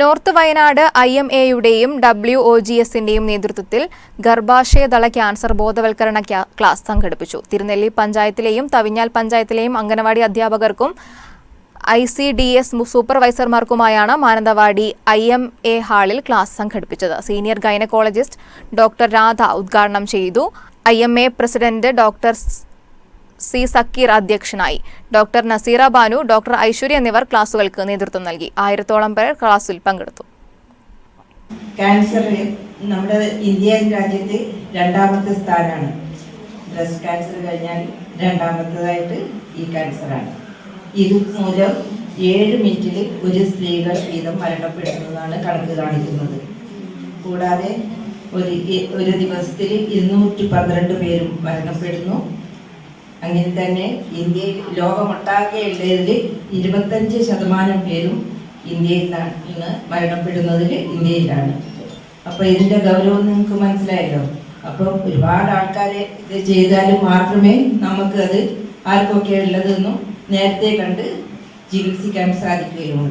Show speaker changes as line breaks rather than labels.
North Wayanad I M എയുടെയും W O G എസിന്റെയും നേതൃത്വത്തിൽ ഗർഭാശയതള ക്യാൻസർ ബോധവൽക്കരണ ക്ലാസ് സംഘടിപ്പിച്ചു. തിരുനെല്ലി പഞ്ചായത്തിലെയും തവിഞ്ഞാൽ പഞ്ചായത്തിലെയും അംഗനവാടി അധ്യാപകർക്കും ഐ സി ഡി എസ് സൂപ്പർവൈസർമാർക്കുമായാണ് മാനന്തവാടി ഐ എം എ ഹാളിൽ ക്ലാസ് സംഘടിപ്പിച്ചത്. സീനിയർ ഗൈനക്കോളജിസ്റ്റ് ഡോക്ടർ രാധ ഉദ്ഘാടനം ചെയ്തു. I M A president doctor C Zakir അധ്യക്ഷനായി. ഡോക്ടർ നസീറ ബാനു ഡോക്ടർ ഐശ്വര്യ എന്നിവർ ക്ലാസുകൾക്ക് നേതൃത്വം നൽകി. ആയിരത്തോളം പേർ ക്ലാസ്സിൽ പങ്കെടുത്തു.
ക്യാൻസർ നമ്മുടെ ഇന്ത്യൻ രാജ്യത്ത് രണ്ടാമത്തെ സ്ഥാനമാണ്. ബ്രസ്റ്റ് ക്യാൻസർ കഴിഞ്ഞാൽ രണ്ടാമത്തേതായിട്ട് ഈ ക്യാൻസറാണ്. ഇത് മൂലം ഏഴ് മിനിറ്റിൽ ഒരു സ്ത്രീകൾ വീതം മരണപ്പെടുന്നതാണ് കണക്ക് കാണിക്കുന്നത്. കൂടാതെ ഒരു ഒരു ദിവസത്തിൽ ഇരുന്നൂറ്റി പന്ത്രണ്ട് പേരും മരണപ്പെടുന്നു. അങ്ങനെ തന്നെ ഇന്ത്യയിൽ ലോകമൊട്ടാകെ ഉള്ളതിൽ ഇരുപത്തഞ്ച് ശതമാനം പേരും ഇന്ത്യയിൽ നിന്ന് മരണപ്പെടുന്നതിൽ ഇന്ത്യയിലാണ്. അപ്പോൾ ഇതിന്റെ ഗൗരവം നിങ്ങൾക്ക് മനസ്സിലായല്ലോ. അപ്പോൾ ഒരുപാട് ആൾക്കാർ ഇത് ചെയ്താൽ മാത്രമേ നമുക്ക് അത് ആർക്കൊക്കെ ഉള്ളതെന്നും നേരത്തെ കണ്ട് ചികിത്സിക്കാൻ സാധിക്കുകയുള്ളൂ.